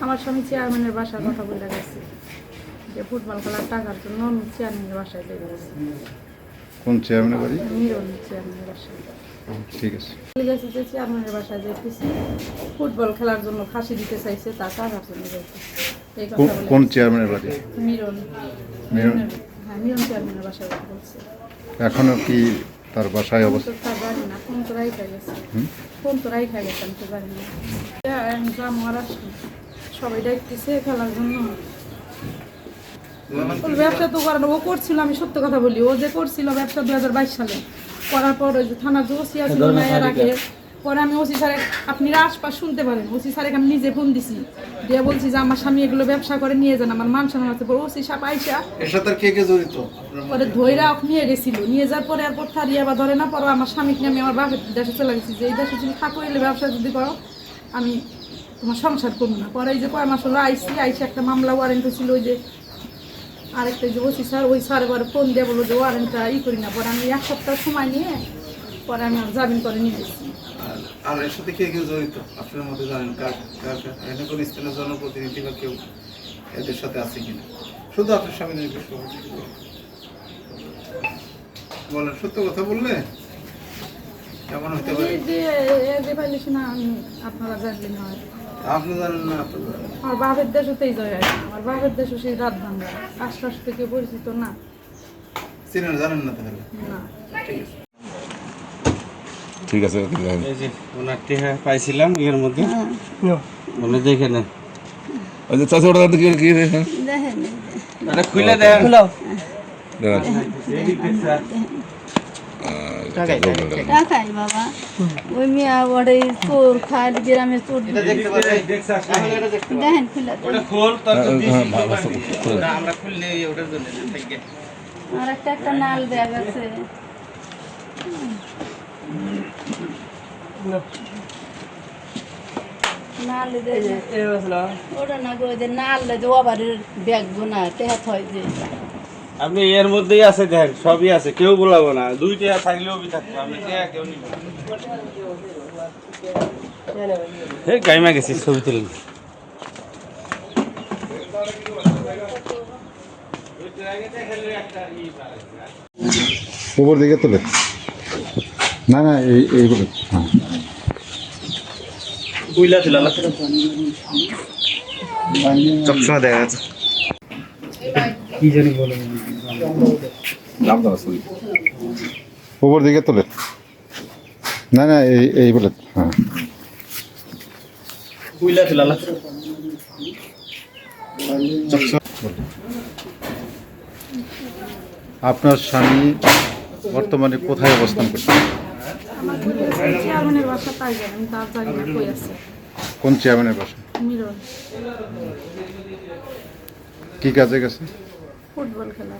আমার স্বামী চেয়ারম্যানের বাসার কথা বলে গেছে। যে ফুটবল খেলার টাকার জন্য আমি চেয়ারম্যানের বাসায় লেগে গেছি। কোন চেয়ারম্যানের বাড়ি? মিরন চেয়ারম্যানের বাসায়। ঠিক আছে। চলে গেছে যে চেয়ারম্যানের বাসায় ফুটবল খেলার জন্য ফাঁসি দিতে চাইছে তা টাকার জন্য যাইতেছে। কোন- চেয়ারম্যানের বাড়ি? মিরন মিরন? হ্যাঁ মিরন চেয়ারম্যানের বাসায় কথা বলছে। এখনও কি তার বাসায় অবস্থা তো তা না ফোন তো রাইখা গেছে হুম? ফোন তো গেছে আমি তো জানি না। মহারাষ্ট্র সবাই ডাকতেছে খেলার জন্য। ব্যবসা তো করানো ও করছিল আমি সত্য কথা বলি। ও যে করছিল ব্যবসা দু হাজার বাইশ সালে করার পর ওই যে থানার যে ওসি আগে পরে আমি ওসি স্যার আপনারা আশপাশ শুনতে পারেন। ওসি স্যারকে আমি নিজে ফোন দিছি। দিয়ে বলছি যে আমার স্বামী এগুলো ব্যবসা করে নিয়ে যান আমার মান সম্মান আছে। পরে ওসি সাহেব আইসা এর সাথে কে কে জড়িত? পরে ধৈরা নিয়ে গেছিল। নিয়ে যাওয়ার পরে আর কোথাও রিয়া বা ধরে না পরে আমার স্বামীকে আমি আমার বাপের দেশে চলে গেছি। যে এই দেশে যদি থাকো এলে ব্যবসা যদি করো আমি তোমার সংসার করব না। পরে এই যে কয় মাস হলো আইসি আইসি একটা মামলা ওয়ারেন্ট ছিল ওই যে আরেকটা যে ওসি স্যার ওই স্যার এবার ফোন দিয়ে বলল যে ওয়ারেন্টটা ই করি না। পরে আমি এক সপ্তাহ সময় নিয়ে পরে আমি জামিন করে নিয়ে গেছি। আর- এর সাথে কে কে জড়িত? আপনার মধ্যে জানেন কার কার কোন স্থানীয় জনপ্রতিনিধি বা কেউ এদের সাথে আছে কিনা? শুধু আপনার স্বামী নির্দেশ বলেন সত্য কথা বললে? কেমন হতে পারে? আপনারা জানলেন হয়। আপনি জানেন না আমার বাপের দেশতেই জয় আছে আমার বাপের দেশও সেই রাত ভাঙ্গা আশপাশ থেকে পরিচিত না। চিনেন জানেন না তাহলে? না। ঠিক আছে। ঠিক আছে এই যে ওনার টেহা পাইছিলাম এর মধ্যে। উনি দেখে নেন ওই যে চাষা ওটা কি কি এটা খুলে দেন। টাকাই বাবা। ওই মিয়া ওটাই চোর খাল গ্রামে চোর এটা দেখতে দেখেন খুলে ওটা খোল তোর তো দিছি ওটা আমরা খুললে ওটার জন্য আর একটা একটা নাল দেয়া গেছে নাল ওটা না গো যে নাল যে ওভারের ব্যাগ গোনা টেহাত হয় যে আপনি এর মধ্যেই আছে দেখেন সবই আছে কেউ বলাবো না। দুই টেহা থাকলেও বি থাকতো আমি টেহা কেউ নিব এই গাইমা গেছি ছবি তুলেন উপর দিকে তোলে। না না এই এইগুলো হ্যাঁ। কুইলা সবসময় দেখা যাচ্ছে। উপর দিকে তোলে। না না এই বলে হ্যাঁ। কুইলা আপনার স্বামী বর্তমানে কোথায় অবস্থান করছে? চেয়ারম্যানের বাসা পাই যাবে আমি তার জানি না কই আছে? কোন চেয়ারম্যানের বাসা? মিরন কি কাজে গেছে? ফুটবল খেলা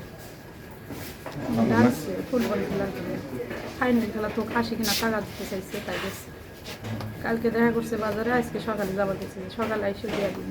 ডাকছে ফুটবল খেলার ফাইনাল খেলা তো খাসি কিনা টাকা দিতে চাইছে তাই গেছে। কালকে দেখা করছে বাজারে আজকে সকালে যাবার গেছে সকালে আইসে দিয়ে দিন।